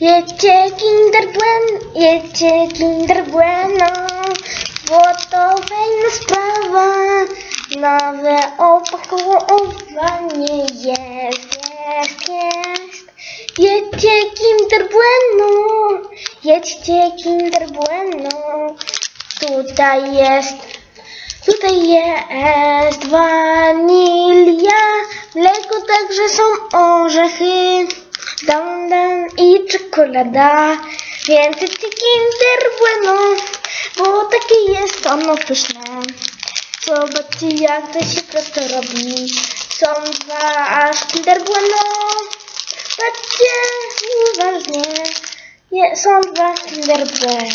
Jedźcie Kinder Bueno, jedźcie Kinder Bueno, bo to fajna sprawa. Nowe opakowanie jest, jest, jest. Jedźcie Kinder Bueno, jedźcie Kinder Bueno. Tutaj jest, tutaj jest wanilia, mleko, także są orzechy, dam, dam i czekolada. Więc jedźcie Kinder Bueno, bo takie jest ono pyszne. Zobaczcie jak to się prosto robi. Są dwa aż Kinder Bueno. Patrzcie uważnie. Je, są dwa Kinder Bueno.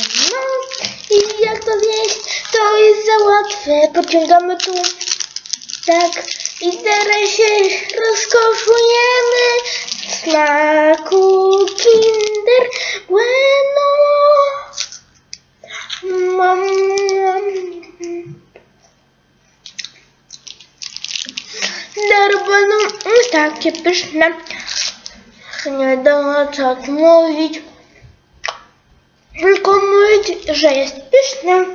I jak to zjeść, to jest za łatwe. Pociągamy tu. Tak. I teraz się rozkoszujemy smaku Kinder Bueno. Mam, Darbaną, takie pyszne. Nie da tak mówić. Tylko mówić, że jest pyszne.